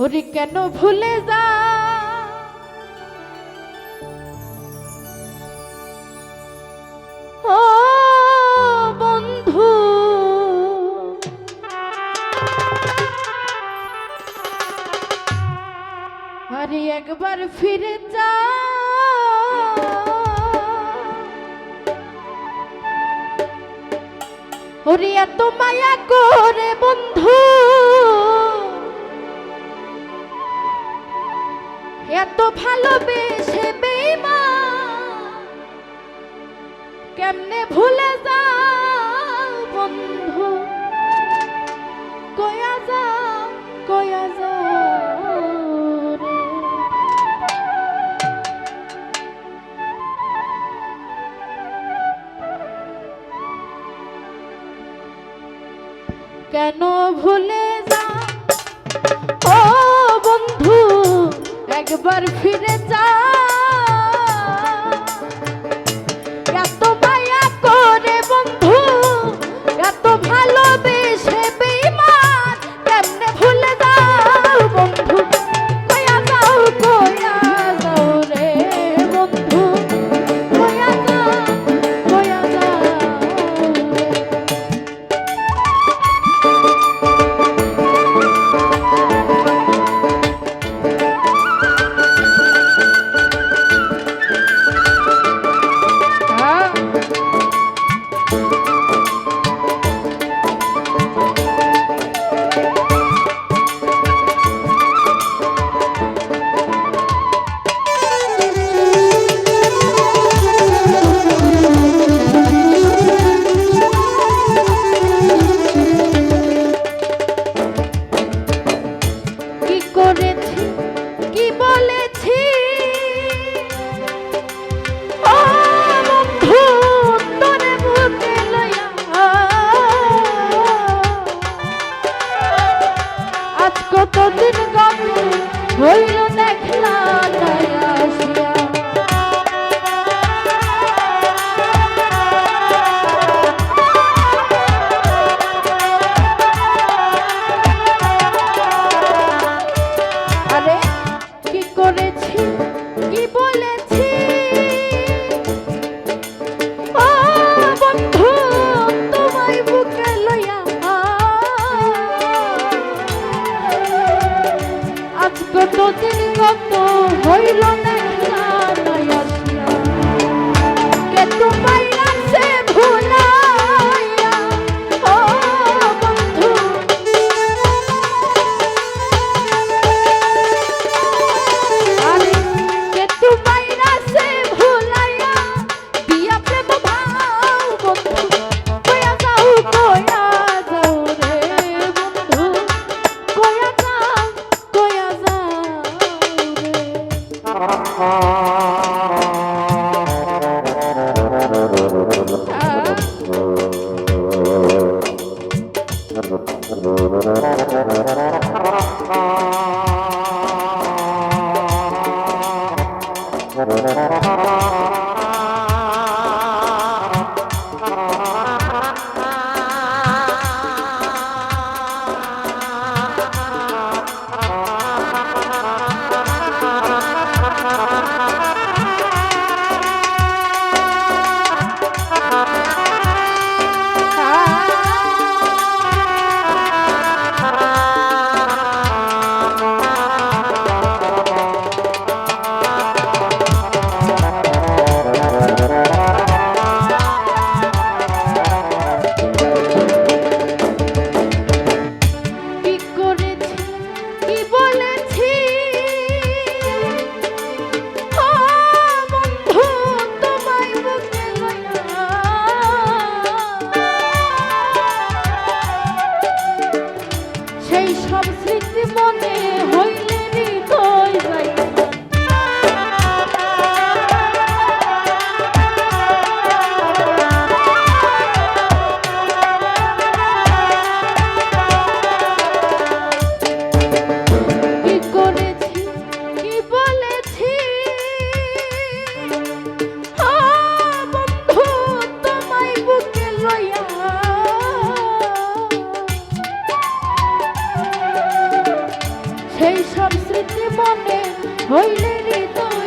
ওরে কেন ভুলে যা? ও বন্ধু। আরে একবার ফিরে যা। ওরে এত মায়া করে বন্ধু। এত ভালোবেসে বেইমা কেমনে ভুলে যা যতীন ভক্ত হইল না। মনে হইলে হৃদয়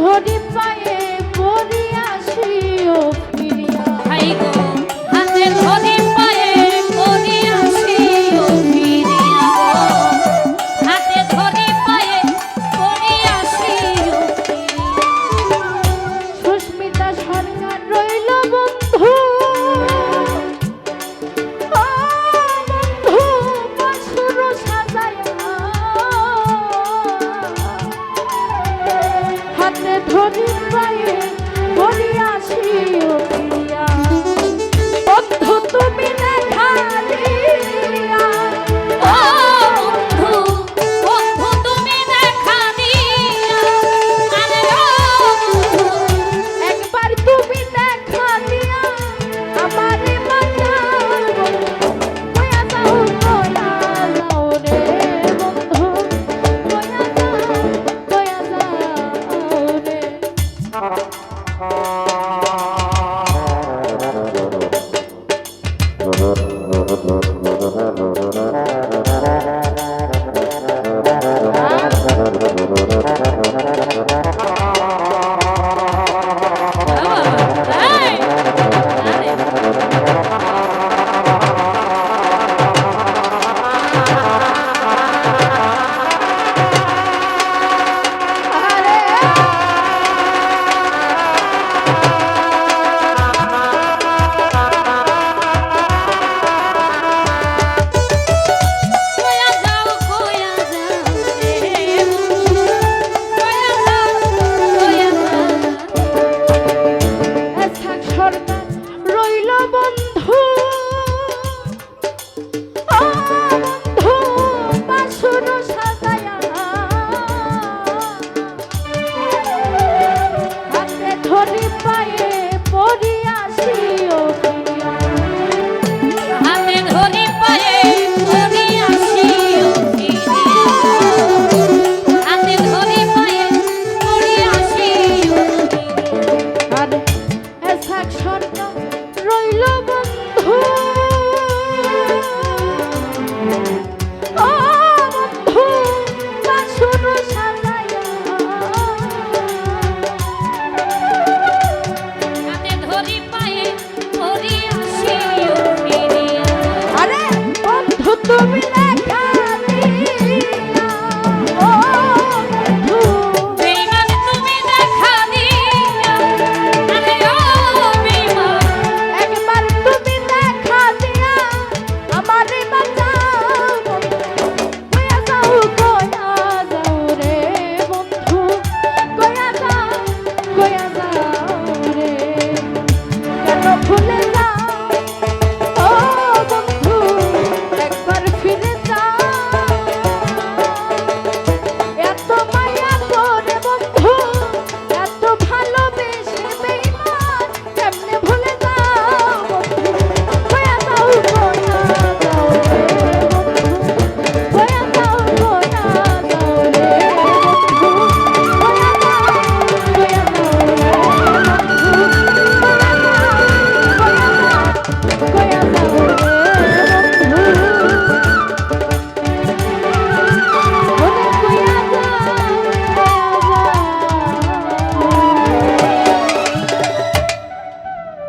ধরি পায়ে Mm-hmm.